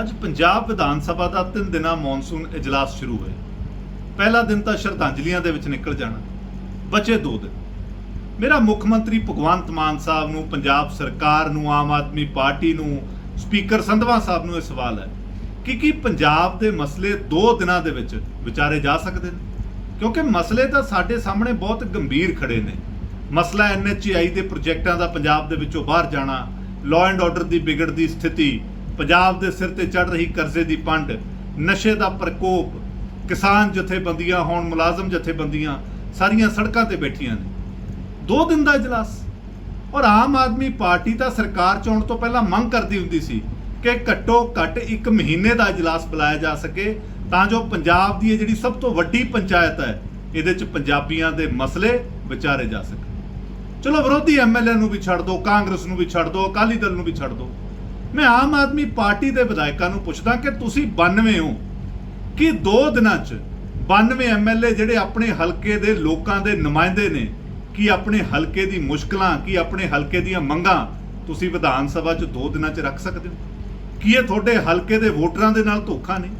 ਅੱਜ ਪੰਜਾਬ ਵਿਧਾਨ ਸਭਾ ਦਾ ਤਿੰਨ ਦਿਨਾਂ ਮੌਨਸੂਨ ਇਜਲਾਸ ਸ਼ੁਰੂ ਹੋਇਆ। ਪਹਿਲਾ ਦਿਨ ਤਾਂ ਸ਼ਰਧਾਂਜਲੀਆਂ ਦੇ ਵਿੱਚ ਨਿਕਲ ਜਾਣਾ, ਬਚੇ ਦੋ ਦਿਨ। ਮੇਰਾ ਮੁੱਖ ਮੰਤਰੀ ਭਗਵੰਤ ਮਾਨ ਸਾਹਿਬ ਨੂੰ, ਪੰਜਾਬ ਸਰਕਾਰ ਨੂੰ, ਆਮ ਆਦਮੀ ਪਾਰਟੀ ਨੂੰ, ਸਪੀਕਰ ਸੰਧਵਾ ਸਾਹਿਬ ਨੂੰ ਇਹ ਸਵਾਲ ਹੈ ਕਿ ਕੀ ਪੰਜਾਬ ਦੇ ਮਸਲੇ ਦੋ ਦਿਨਾਂ ਦੇ ਵਿੱਚ ਵਿਚਾਰੇ ਜਾ ਸਕਦੇ ਨੇ? ਕਿਉਂਕਿ ਮਸਲੇ ਤਾਂ ਸਾਡੇ ਸਾਹਮਣੇ ਬਹੁਤ ਗੰਭੀਰ ਖੜੇ ਨੇ। ਮਸਲਾ ਐਨਐਚਆਈ ਦੇ ਪ੍ਰੋਜੈਕਟਾਂ ਦਾ ਪੰਜਾਬ ਦੇ ਵਿੱਚੋਂ ਬਾਹਰ ਜਾਣਾ ਲਾਅ ਐਂਡ ਆਰਡਰ ਦੀ ਵਿਗੜਦੀ ਸਥਿਤੀ ਪੰਜਾਬ ਦੇ ਸਿਰ ਤੇ ਚੜ ਰਹੀ ਕਰਜ਼ੇ ਦੀ ਪੰਡ ਨਸ਼ੇ ਦਾ ਪ੍ਰਕੋਪ, ਕਿਸਾਨ ਜਥੇਬੰਦੀਆਂ ਹੋਣ, ਮੁਲਾਜ਼ਮ ਜਥੇਬੰਦੀਆਂ, ਸਾਰੀਆਂ ਸੜਕਾਂ ਤੇ ਬੈਠੀਆਂ ਨੇ। ਦੋ ਦਿਨ ਦਾ ਇਜਲਾਸ। ਔਰ ਆਮ ਆਦਮੀ ਪਾਰਟੀ ਤਾਂ ਸਰਕਾਰ ਚੋਣ ਤੋਂ ਪਹਿਲਾਂ ਮੰਗ ਕਰਦੀ ਹੁੰਦੀ ਸੀ ਕਿ ਘੱਟੋ ਘੱਟ ਇੱਕ ਮਹੀਨੇ ਦਾ ਇਜਲਾਸ ਬੁਲਾਇਆ ਜਾ ਸਕੇ, ਤਾਂ ਜੋ ਪੰਜਾਬ ਦੀ ਇਹ ਜਿਹੜੀ ਸਭ ਤੋਂ ਵੱਡੀ ਪੰਚਾਇਤ ਹੈ, ਇਹਦੇ ਚ ਪੰਜਾਬੀਆਂ ਦੇ ਮਸਲੇ ਵਿਚਾਰੇ ਜਾ ਸਕਣ। ਚਲੋ ਵਿਰੋਧੀ ਐਮਐਲਏ ਨੂੰ ਵੀ ਛੱਡ ਦਿਓ ਕਾਂਗਰਸ ਨੂੰ ਵੀ ਛੱਡ ਦਿਓ ਅਕਾਲੀ ਦਲ ਨੂੰ ਵੀ ਛੱਡ ਦਿਓ ਮੈਂ ਆਮ ਆਦਮੀ ਪਾਰਟੀ ਦੇ ਵਿਧਾਇਕਾਂ ਨੂੰ ਪੁੱਛਦਾ ਕਿ ਤੁਸੀਂ 92 ਹੋ। ਕਿ ਦੋ ਦਿਨਾਂ 'ਚ 92 ਐਮਐਲਏ ਜਿਹੜੇ ਆਪਣੇ ਹਲਕੇ ਦੇ ਲੋਕਾਂ ਦੇ ਨੁਮਾਇੰਦੇ ਨੇ, ਕੀ ਆਪਣੇ ਹਲਕੇ ਦੀ ਮੁਸ਼ਕਲਾਂ, ਕੀ ਆਪਣੇ ਹਲਕੇ ਦੀਆਂ ਮੰਗਾਂ ਤੁਸੀਂ ਵਿਧਾਨ ਸਭਾ 'ਚ ਦੋ ਦਿਨਾਂ 'ਚ ਰੱਖ ਸਕਦੇ ਹੋ? ਕੀ ਇਹ ਤੁਹਾਡੇ ਹਲਕੇ ਦੇ ਵੋਟਰਾਂ ਦੇ ਨਾਲ ਧੋਖਾ ਨਹੀਂ?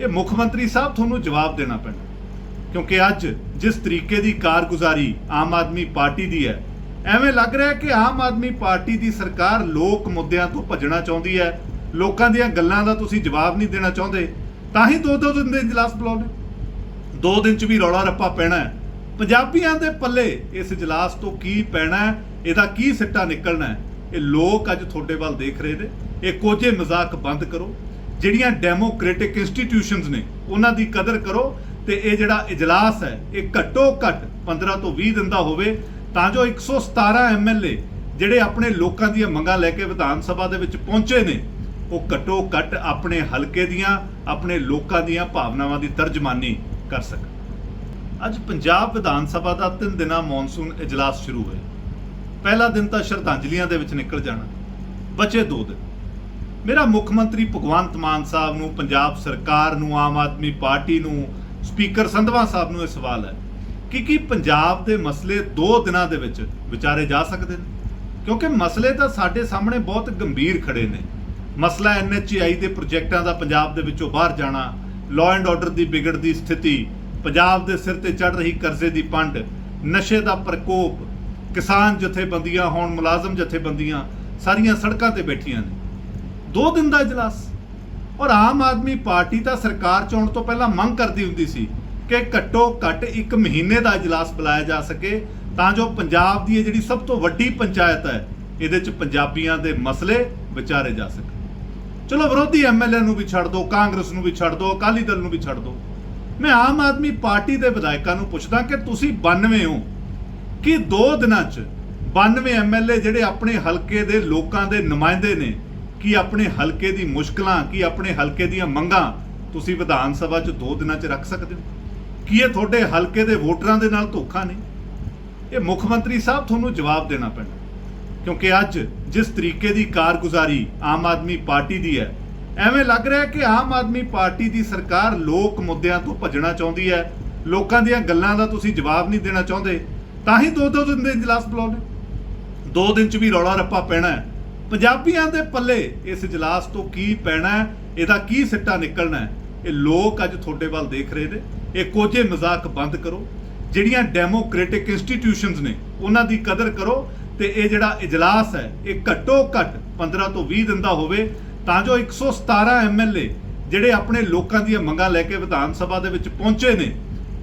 ਇਹ ਮੁੱਖ ਮੰਤਰੀ ਸਾਹਿਬ ਤੁਹਾਨੂੰ ਜਵਾਬ ਦੇਣਾ ਪੈਣਾ। ਕਿਉਂਕਿ ਅੱਜ ਜਿਸ ਤਰੀਕੇ ਦੀ ਕਾਰਗੁਜ਼ਾਰੀ ਆਮ ਆਦਮੀ ਪਾਰਟੀ ਦੀ ਹੈ ਐਵੇਂ ਲੱਗ ਰਿਹਾ ਕਿ ਆਮ ਆਦਮੀ ਪਾਰਟੀ ਦੀ ਸਰਕਾਰ ਲੋਕ ਮੁੱਦਿਆਂ ਤੋਂ ਭੱਜਣਾ ਚਾਹੁੰਦੀ ਹੈ। ਲੋਕਾਂ ਦੀਆਂ ਗੱਲਾਂ ਦਾ ਤੁਸੀਂ ਜਵਾਬ ਨਹੀਂ ਦੇਣਾ ਚਾਹੁੰਦੇ। ਤਾਂ ਹੀ ਦੋ ਦੋ ਦਿਨ ਦੇ ਇਜਲਾਸ ਬੁਲਾਉਣੇ ਦੋ ਦਿਨ ਚ ਵੀ ਰੌਲਾ ਰੱਪਾ ਪੈਣਾ ਹੈ। ਪੰਜਾਬੀਆਂ ਦੇ ਪੱਲੇ ਇਸ ਇਜਲਾਸ ਤੋਂ ਕੀ ਪੈਣਾ ਇਹਦਾ ਕੀ ਸਿੱਟਾ ਨਿਕਲਣਾ ਇਹ ਲੋਕ ਅੱਜ ਤੁਹਾਡੇ ਵੱਲ ਦੇਖ ਰਹੇ ਨੇ। ਇਹ ਕੋਝੇ ਮਜ਼ਾਕ ਬੰਦ ਕਰੋ। ਜਿਹੜੀਆਂ ਡੈਮੋਕ੍ਰੈਟਿਕ ਇੰਸਟੀਟਿਊਸ਼ਨਸ ਨੇ, ਉਹਨਾਂ ਦੀ ਕਦਰ ਕਰੋ। ਤੇ ਇਹ ਜਿਹੜਾ ਇਜਲਾਸ ਹੈ, ਇਹ ਘੱਟੋ ਘੱਟ 15 ਤੋਂ 20 ਦਿਨ ਦਾ ਹੋਵੇ। ਤਾਂ ਜੋ 117 ਐਮਐਲਏ ਜਿਹੜੇ ਆਪਣੇ ਲੋਕਾਂ ਦੀਆਂ ਮੰਗਾਂ ਲੈ ਕੇ ਵਿਧਾਨ ਸਭਾ ਦੇ ਵਿੱਚ ਪਹੁੰਚੇ ਨੇ, ਉਹ ਘੱਟੋ ਘੱਟ ਆਪਣੇ ਹਲਕੇ ਦੀਆਂ, ਆਪਣੇ ਲੋਕਾਂ ਦੀਆਂ ਭਾਵਨਾਵਾਂ ਦੀ ਤਰਜਮਾਨੀ ਕਰ ਸਕਣ। ਅੱਜ ਪੰਜਾਬ ਵਿਧਾਨ ਸਭਾ ਦਾ ਤਿੰਨ ਦਿਨਾਂ ਮੌਨਸੂਨ ਇਜਲਾਸ ਸ਼ੁਰੂ ਹੋਇਆ। ਪਹਿਲਾ ਦਿਨ ਤਾਂ ਸ਼ਰਧਾਂਜਲੀਆਂ ਦੇ ਵਿੱਚ ਨਿਕਲ ਜਾਣਾ, ਬਚੇ ਦੋ ਦਿਨ। ਮੇਰਾ ਮੁੱਖ ਮੰਤਰੀ ਭਗਵੰਤ ਮਾਨ ਸਾਹਿਬ ਨੂੰ, ਪੰਜਾਬ ਸਰਕਾਰ ਨੂੰ, ਆਮ ਆਦਮੀ ਪਾਰਟੀ ਨੂੰ, ਸਪੀਕਰ ਸੰਧਵਾ ਸਾਹਿਬ ਨੂੰ ਇਹ ਸਵਾਲ ਹੈ ਕਿ ਕੀ ਪੰਜਾਬ ਦੇ ਮਸਲੇ ਦੋ ਦਿਨਾਂ ਦੇ ਵਿੱਚ ਵਿਚਾਰੇ ਜਾ ਸਕਦੇ ਨੇ? ਕਿਉਂਕਿ ਮਸਲੇ ਤਾਂ ਸਾਡੇ ਸਾਹਮਣੇ ਬਹੁਤ ਗੰਭੀਰ ਖੜੇ ਨੇ। ਮਸਲਾ ਐਨਐਚਆਈ ਦੇ ਪ੍ਰੋਜੈਕਟਾਂ ਦਾ ਪੰਜਾਬ ਦੇ ਵਿੱਚੋਂ ਬਾਹਰ ਜਾਣਾ ਲਾਅ ਐਂਡ ਆਰਡਰ ਦੀ ਵਿਗੜਦੀ ਸਥਿਤੀ, ਪੰਜਾਬ ਦੇ ਸਿਰ ਤੇ ਚੜ ਰਹੀ ਕਰਜ਼ੇ ਦੀ ਪੰਡ, ਨਸ਼ੇ ਦਾ ਪ੍ਰਕੋਪ, ਕਿਸਾਨ ਜਥੇਬੰਦੀਆਂ ਹੋਣ, ਮੁਲਾਜ਼ਮ ਜਥੇਬੰਦੀਆਂ, ਸਾਰੀਆਂ ਸੜਕਾਂ ਤੇ ਬੈਠੀਆਂ ਨੇ। ਦੋ ਦਿਨ ਦਾ ਇਜਲਾਸ। ਔਰ ਆਮ ਆਦਮੀ ਪਾਰਟੀ ਤਾਂ ਸਰਕਾਰ ਚੋਣ ਤੋਂ ਪਹਿਲਾਂ ਮੰਗ ਕਰਦੀ ਹੁੰਦੀ ਸੀ ਕਿ ਘੱਟੋ ਘੱਟ ਇੱਕ ਮਹੀਨੇ ਦਾ ਇਜਲਾਸ ਬੁਲਾਇਆ ਜਾ ਸਕੇ ਤਾਂ ਜੋ ਪੰਜਾਬ ਦੀ ਇਹ ਜਿਹੜੀ ਸਭ ਤੋਂ ਵੱਡੀ ਪੰਚਾਇਤ ਹੈ, ਇਹਦੇ ਚ ਪੰਜਾਬੀਆਂ ਦੇ ਮਸਲੇ ਵਿਚਾਰੇ ਜਾ ਸਕਣ। ਚਲੋ ਵਿਰੋਧੀ ਐਮਐਲਏ ਨੂੰ ਵੀ ਛੱਡ ਦਿਓ ਕਾਂਗਰਸ ਨੂੰ ਵੀ ਛੱਡ ਦਿਓ ਅਕਾਲੀ ਦਲ ਨੂੰ ਵੀ ਛੱਡ ਦਿਓ ਮੈਂ ਆਮ ਆਦਮੀ ਪਾਰਟੀ ਦੇ ਵਿਧਾਇਕਾਂ ਨੂੰ ਪੁੱਛਦਾ ਕਿ ਤੁਸੀਂ 92 ਹੋ? ਕਿ ਦੋ ਦਿਨਾਂ 'ਚ 92 ਐਮਐਲਏ ਜਿਹੜੇ ਆਪਣੇ ਹਲਕੇ ਦੇ ਲੋਕਾਂ ਦੇ ਨੁਮਾਇੰਦੇ ਨੇ, ਕਿ ਆਪਣੇ ਹਲਕੇ ਦੀ ਮੁਸ਼ਕਲਾਂ, ਕੀ ਆਪਣੇ ਹਲਕੇ ਦੀਆਂ ਮੰਗਾਂ ਤੁਸੀਂ ਵਿਧਾਨ ਸਭਾ 'ਚ ਦੋ ਦਿਨਾਂ 'ਚ ਰੱਖ ਸਕਦੇ ਹੋ? ਕੀ ਇਹ ਤੁਹਾਡੇ ਹਲਕੇ ਦੇ ਵੋਟਰਾਂ ਦੇ ਨਾਲ ਧੋਖਾ ਨਹੀਂ? ਇਹ ਮੁੱਖ ਮੰਤਰੀ ਸਾਹਿਬ ਤੁਹਾਨੂੰ ਜਵਾਬ ਦੇਣਾ ਪੈਣਾ। ਕਿਉਂਕਿ ਅੱਜ ਜਿਸ ਤਰੀਕੇ ਦੀ ਕਾਰਗੁਜ਼ਾਰੀ ਆਮ ਆਦਮੀ ਪਾਰਟੀ ਦੀ ਹੈ, ਐਵੇਂ ਲੱਗ ਰਿਹਾ ਕਿ ਆਮ ਆਦਮੀ ਪਾਰਟੀ ਦੀ ਸਰਕਾਰ ਲੋਕ ਮੁੱਦਿਆਂ ਤੋਂ ਭੱਜਣਾ ਚਾਹੁੰਦੀ ਹੈ। ਲੋਕਾਂ ਦੀਆਂ ਗੱਲਾਂ ਦਾ ਤੁਸੀਂ ਜਵਾਬ ਨਹੀਂ ਦੇਣਾ ਚਾਹੁੰਦੇ, ਤਾਂ ਹੀ ਦੋ ਦੋ ਦਿਨ ਦੇ ਇਜਲਾਸ ਬੁਲਾਉਣੇ ਦੋ ਦਿਨ ਚ ਵੀ ਰੌਲਾ ਰੱਪਾ ਪੈਣਾ ਹੈ। ਪੰਜਾਬੀਆਂ ਦੇ ਪੱਲੇ ਇਸ ਇਜਲਾਸ ਤੋਂ ਕੀ ਪੈਣਾ ਹੈ, ਇਹਦਾ ਕੀ ਸਿੱਟਾ ਨਿਕਲਣਾ ਹੈ? ਇਹ ਲੋਕ ਅੱਜ ਤੁਹਾਡੇ ਵੱਲ ਦੇਖ ਰਹੇ ਨੇ ਇਹ ਕੋਝੇ ਮਜ਼ਾਕ ਬੰਦ ਕਰੋ ਜਿਹੜੀਆਂ ਡੈਮੋਕ੍ਰੈਟਿਕ ਇੰਸਟੀਟਿਊਸ਼ਨਸ ਨੇ ਉਹਨਾਂ ਦੀ ਕਦਰ ਕਰੋ ਤੇ ਇਹ ਜਿਹੜਾ ਇਜਲਾਸ ਹੈ ਇਹ ਘੱਟੋ ਘੱਟ 15 ਤੋਂ 20 ਦਿਨ ਦਾ ਹੋਵੇ ਤਾਂ ਜੋ 117 ਐਮਐਲਏ ਜਿਹੜੇ ਆਪਣੇ ਲੋਕਾਂ ਦੀਆਂ ਮੰਗਾਂ ਲੈ ਕੇ ਵਿਧਾਨ ਸਭਾ ਦੇ ਵਿੱਚ ਪਹੁੰਚੇ ਨੇ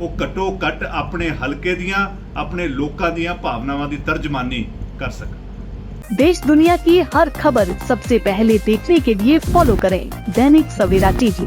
ਉਹ ਘੱਟੋ ਘੱਟ ਆਪਣੇ ਹਲਕੇ ਦੀਆਂ ਆਪਣੇ ਲੋਕਾਂ ਦੀਆਂ ਭਾਵਨਾਵਾਂ ਦੀ ਤਰਜਮਾਨੀ ਕਰ ਸਕਣ देश दुनिया की हर खबर सबसे पहले देखने के लिए फॉलो करें दैनिक सवेरा टीवी